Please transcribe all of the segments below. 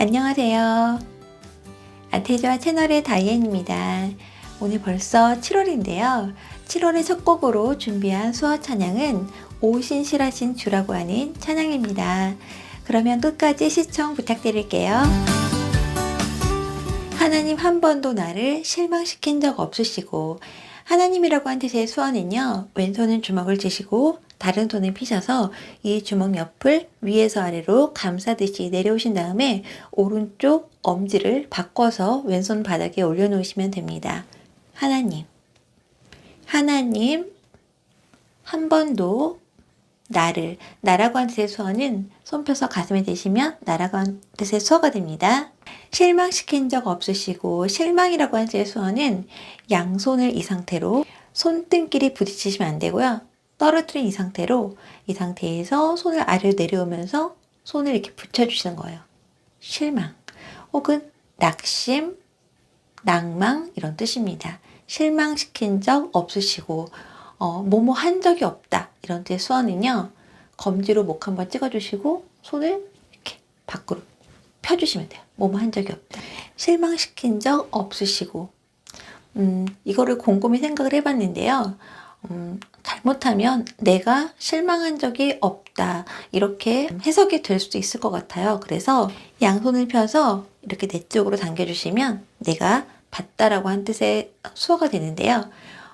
안녕하세요. 아테조아 채널의 다이앤입니다. 오늘 벌써 7월인데요. 7월의 첫 곡으로 준비한 수어 찬양은 오신실하신 주라고 하는 찬양입니다. 그러면 끝까지 시청 부탁드릴게요. 하나님 한 번도 나를 실망시킨 적 없으시고 하나님이라고 한 뜻의 수어는요. 왼손은 주먹을 쥐시고 다른 손을 피셔서 이 주먹 옆을 위에서 아래로 감싸듯이 내려오신 다음에 오른쪽 엄지를 바꿔서 왼손 바닥에 올려놓으시면 됩니다. 하나님. 하나님 한 번도 나를 나라고 한 뜻의 수어는 손 펴서 가슴에 대시면 나라고 한 뜻의 수어가 됩니다. 실망시킨 적 없으시고 실망이라고 한 뜻의 수어는 양손을 이 상태로 손등끼리 부딪히시면 안 되고요. 떨어뜨린 이 상태로 이 상태에서 손을 아래로 내려오면서 손을 이렇게 붙여주시는 거예요. 실망 혹은 낙심, 낭망 이런 뜻입니다. 실망시킨 적 없으시고 어, 뭐뭐 한 적이 없다 이런 뜻의 수어는요. 검지로 목 한번 찍어주시고 손을 이렇게 밖으로 펴주시면 돼요. 뭐뭐 한 적이 없다. 실망시킨 적 없으시고 음, 이거를 곰곰이 생각을 해봤는데요. 음, 잘못하면 내가 실망한 적이 없다. 이렇게 해석이 될 수도 있을 것 같아요. 그래서 양손을 펴서 이렇게 내 쪽으로 당겨주시면 내가 받다라고 한 뜻의 수어가 되는데요.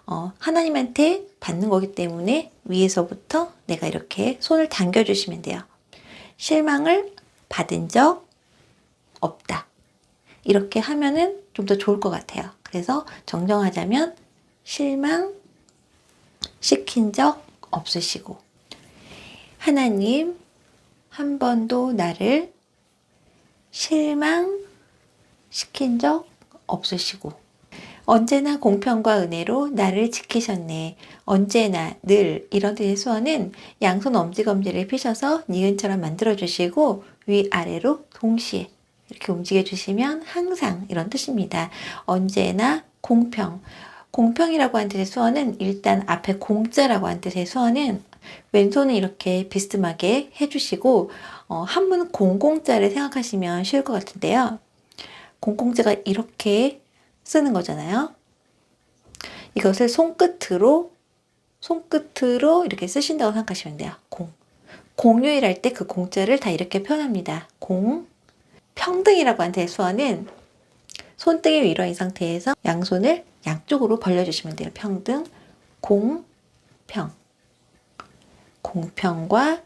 어, 하나님한테 받는 거기 때문에 위에서부터 내가 이렇게 손을 당겨주시면 돼요. 실망을 받은 적 없다. 이렇게 하면은 좀 더 좋을 것 같아요. 그래서 정정하자면 실망 시킨 적 없으시고 하나님 한 번도 나를 실망 시킨 적 없으시고 언제나 공평과 은혜로 나를 지키셨네. 언제나 늘 이런 뜻의 수어는 양손 엄지검지를 피셔서 니은처럼 만들어 주시고 위아래로 동시에 이렇게 움직여 주시면 항상 이런 뜻입니다. 언제나 공평. 공평이라고 한 뜻의 수어는 일단 앞에 공자라고 한 뜻의 수어는 왼손은 이렇게 비스듬하게 해주시고 어, 한문 공공자를 생각하시면 쉬울 것 같은데요. 공공자가 이렇게 쓰는 거잖아요. 이것을 손끝으로 손끝으로 이렇게 쓰신다고 생각하시면 돼요. 공. 공유일할 때 그 공자를 다 이렇게 표현합니다. 공. 평등이라고 한 대수어는 손등이 위로 인 상태에서 양손을 양쪽으로 벌려주시면 돼요. 평등, 공평. 공평과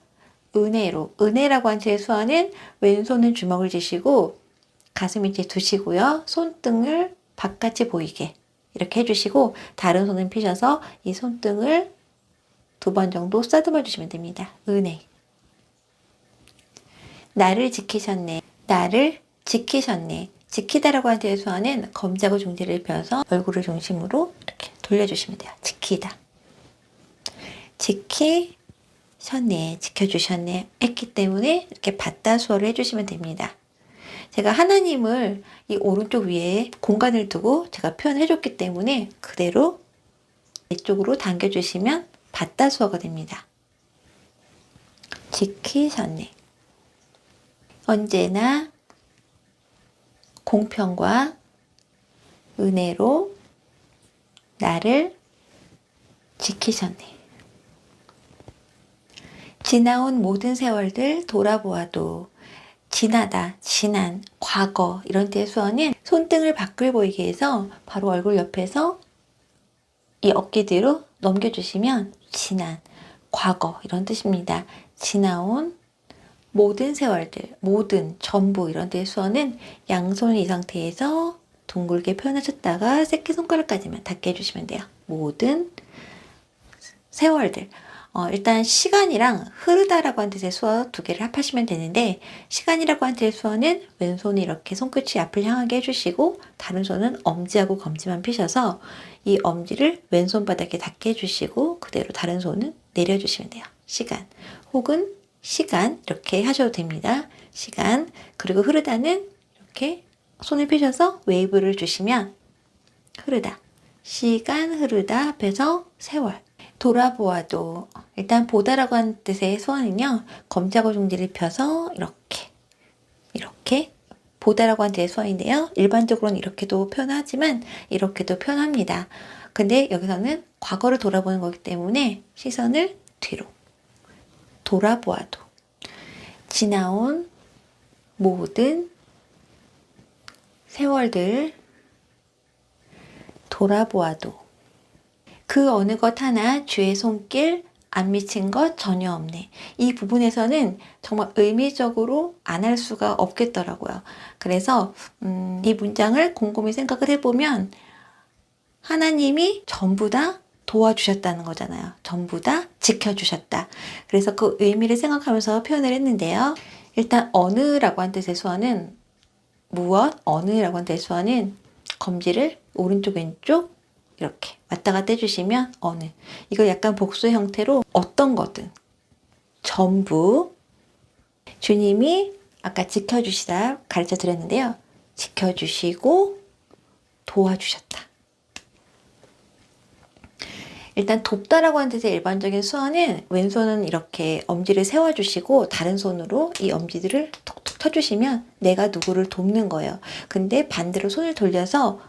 은혜로. 은혜라고 한 제수어는 왼손은 주먹을 쥐시고 가슴 밑에 두시고요. 손등을 바깥이 보이게 이렇게 해주시고 다른 손을 피셔서 이 손등을 두 번 정도 쓰다듬어 주시면 됩니다. 은혜. 나를 지키셨네. 나를 지키셨네. 지키다라고 한 대수어는 검지하고 중지를 펴서 얼굴을 중심으로 이렇게 돌려주시면 돼요. 지키다. 지키셨네. 지켜주셨네. 했기 때문에 이렇게 받다 수어를 해주시면 됩니다. 제가 하나님을 이 오른쪽 위에 공간을 두고 제가 표현해 줬기 때문에 그대로 이쪽으로 당겨주시면 받다 수어가 됩니다. 지키셨네. 언제나 공평과 은혜로 나를 지키셨네. 지나온 모든 세월들 돌아보아도 지나다, 지난, 과거 이런 때의 수어는 손등을 밖을 보이게 해서 바로 얼굴 옆에서 이 어깨 뒤로 넘겨주시면 지난, 과거 이런 뜻입니다. 지나온 모든 세월들, 모든, 전부 이런 수어는 양손을 이 상태에서 둥글게 표현하셨다가 새끼손가락까지만 닿게 해주시면 돼요. 모든 세월들. 어, 일단 시간이랑 흐르다라고 한 뜻의 수어 두 개를 합하시면 되는데 시간이라고 한 뜻의 수어는 왼손이 이렇게 손끝이 앞을 향하게 해주시고 다른 손은 엄지하고 검지만 피셔서 이 엄지를 왼손 바닥에 닿게 해주시고 그대로 다른 손은 내려주시면 돼요. 시간 혹은 시간 이렇게 하셔도 됩니다. 시간 그리고 흐르다는 이렇게 손을 펴셔서 웨이브를 주시면 흐르다 시간 흐르다 앞에서 세월 돌아보아도 일단 보다라고 하는 뜻의 소원은요 검지하고 중지를 펴서 이렇게 이렇게 보다라고 하는 대소어인데요. 일반적으로는 이렇게도 표현하지만 이렇게도 표현합니다. 근데 여기서는 과거를 돌아보는 거기 때문에 시선을 뒤로 돌아보아도 지나온 모든 세월들 돌아보아도 그 어느 것 하나 주의 손길 안 미친 것 전혀 없네. 이 부분에서는 정말 의미적으로 안 할 수가 없겠더라고요. 그래서 음, 이 문장을 곰곰이 생각을 해보면 하나님이 전부 다 도와주셨다는 거잖아요. 전부 다 지켜주셨다. 그래서 그 의미를 생각하면서 표현을 했는데요. 일단 어느라고 한 뜻의 수어는 무엇, 어느라고 한 뜻의 수어는 검지를 오른쪽 왼쪽 이렇게 왔다 갔다 해주시면 어느 이거 약간 복수 형태로 어떤 거든 전부 주님이 아까 지켜주시다 가르쳐 드렸는데요. 지켜주시고 도와주셨다. 일단 돕다라고 하는 뜻의 일반적인 수어는 왼손은 이렇게 엄지를 세워주시고 다른 손으로 이 엄지들을 톡톡 쳐주시면 내가 누구를 돕는 거예요. 근데 반대로 손을 돌려서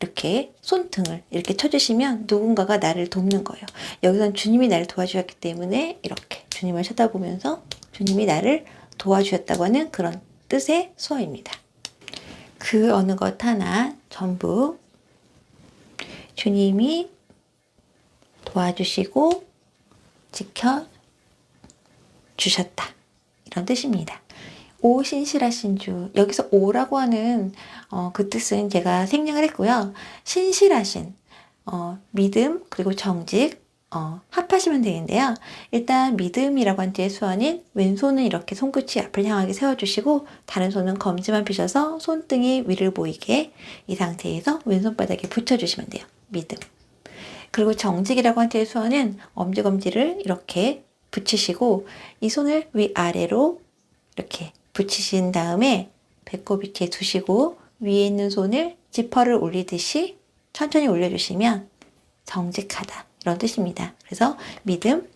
이렇게 손등을 이렇게 쳐주시면 누군가가 나를 돕는 거예요. 여기선 주님이 나를 도와주셨기 때문에 이렇게 주님을 쳐다보면서 주님이 나를 도와주셨다고 하는 그런 뜻의 수어입니다. 그 어느 것 하나 전부 주님이 도와주시고 지켜 주셨다. 이런 뜻입니다. 오 신실하신 주 여기서 오라고 하는 어, 그 뜻은 제가 생략을 했고요. 신실하신 어, 믿음 그리고 정직 어, 합하시면 되는데요. 일단 믿음이라고 한 뒤에 수어는 왼손은 이렇게 손끝이 앞을 향하게 세워주시고 다른 손은 검지만 펴셔서 손등이 위를 보이게 이 상태에서 왼손바닥에 붙여주시면 돼요. 믿음. 그리고 정직이라고 한 수어는 엄지검지를 이렇게 붙이시고 이 손을 위아래로 이렇게 붙이신 다음에 배꼽 밑에 두시고 위에 있는 손을 지퍼를 올리듯이 천천히 올려주시면 정직하다 이런 뜻입니다. 그래서 믿음,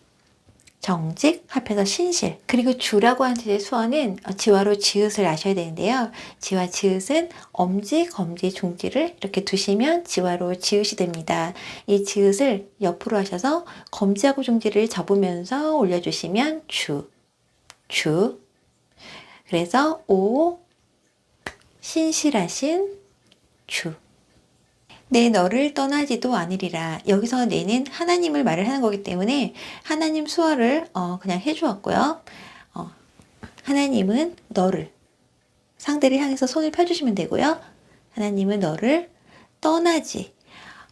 정직, 합해서 신실. 그리고 주라고 하는 뜻의 수어는 지화로 지읒을 아셔야 되는데요. 지화 지읒은 엄지, 검지, 중지를 이렇게 두시면 지화로 지읒이 됩니다. 이 지읒을 옆으로 하셔서 검지하고 중지를 접으면서 올려주시면 주, 주. 그래서 오, 신실하신 주. 내 너를 떠나지도 않으리라. 여기서 내는 하나님을 말을 하는 거기 때문에 하나님 수어를 어, 그냥 해주었고요. 어, 하나님은 너를 상대를 향해서 손을 펴주시면 되고요. 하나님은 너를 떠나지.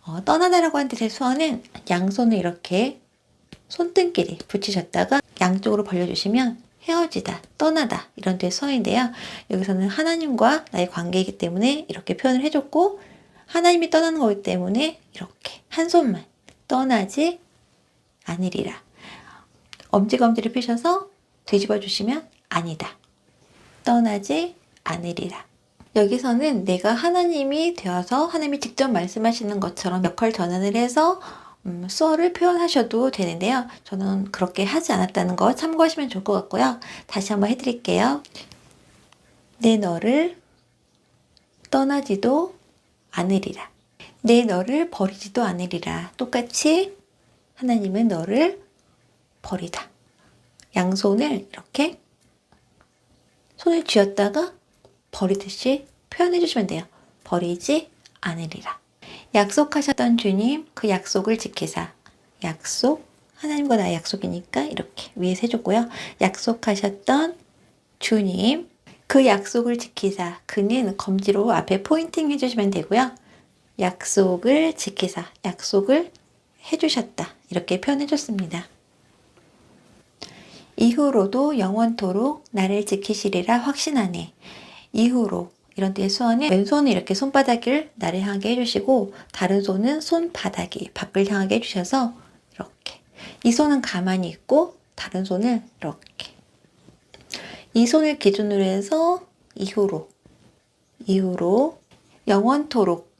어, 떠나다라고 한 뜻의 수어는 양손을 이렇게 손등끼리 붙이셨다가 양쪽으로 벌려주시면 헤어지다, 떠나다 이런 뜻의 수어인데요. 여기서는 하나님과 나의 관계이기 때문에 이렇게 표현을 해줬고 하나님이 떠나는 거기 때문에 이렇게 한 손만 떠나지 않으리라. 엄지검지를 펴셔서 뒤집어 주시면 아니다. 떠나지 않으리라. 여기서는 내가 하나님이 되어서 하나님이 직접 말씀하시는 것처럼 역할 전환을 해서 음, 수어를 표현하셔도 되는데요. 저는 그렇게 하지 않았다는 거 참고하시면 좋을 것 같고요. 다시 한번 해드릴게요. 내 너를 떠나지도 않으리라. 내 너를 버리지도 않으리라. 똑같이 하나님은 너를 버리다. 양손을 이렇게 손을 쥐었다가 버리듯이 표현해 주시면 돼요. 버리지 않으리라. 약속하셨던 주님 그 약속을 지키사. 약속 하나님과 나의 약속이니까 이렇게 위에서 해줬고요. 약속하셨던 주님 그 약속을 지키사. 그는 검지로 앞에 포인팅 해주시면 되고요. 약속을 지키사. 약속을 해주셨다. 이렇게 표현해줬습니다. 이후로도 영원토록 나를 지키시리라 확신하네. 이후로 이런 때의 수어는 왼손은 이렇게 손바닥을 나를 향하게 해주시고 다른 손은 손바닥이 밖을 향하게 해주셔서 이렇게 이 손은 가만히 있고 다른 손을 이렇게 이 손을 기준으로 해서 이후로 이후로 영원토록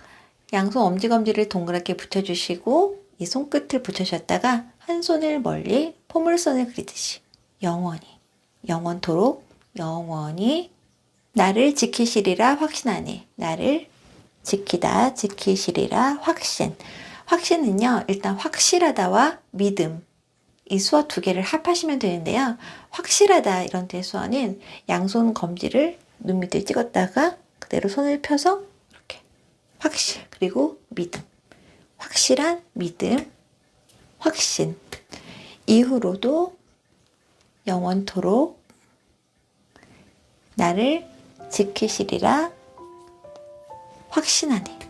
양손 엄지검지를 동그랗게 붙여주시고 이 손끝을 붙여주셨다가 한 손을 멀리 포물선을 그리듯이 영원히 영원토록 영원히 나를 지키시리라 확신하니 나를 지키다 지키시리라 확신. 확신은요 일단 확실하다와 믿음 이 수어 두 개를 합하시면 되는데요. 확실하다 이런 때 수어는 양손 검지를 눈 밑에 찍었다가 그대로 손을 펴서 이렇게 확실 그리고 믿음. 확실한 믿음 확신. 이후로도 영원토록 나를 지키시리라. 확신하네.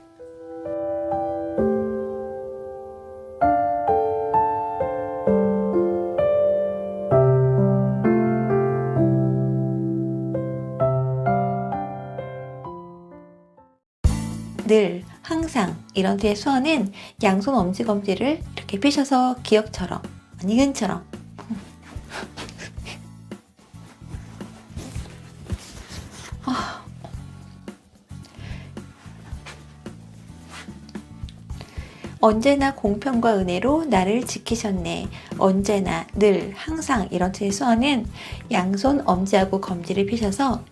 늘, 항상 이런 뒤의 수어는 양손 엄지검지를 이렇게 펴셔서 기억처럼, 니은처럼 언제나 공평과 은혜로 나를 지키셨네. 언제나, 늘, 항상 이런 수어는 양손 엄지하고 검지를 펴셔서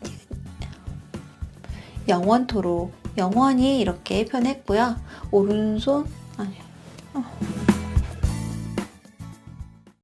영원토록, 영원히 이렇게 표현했고요. 오른손.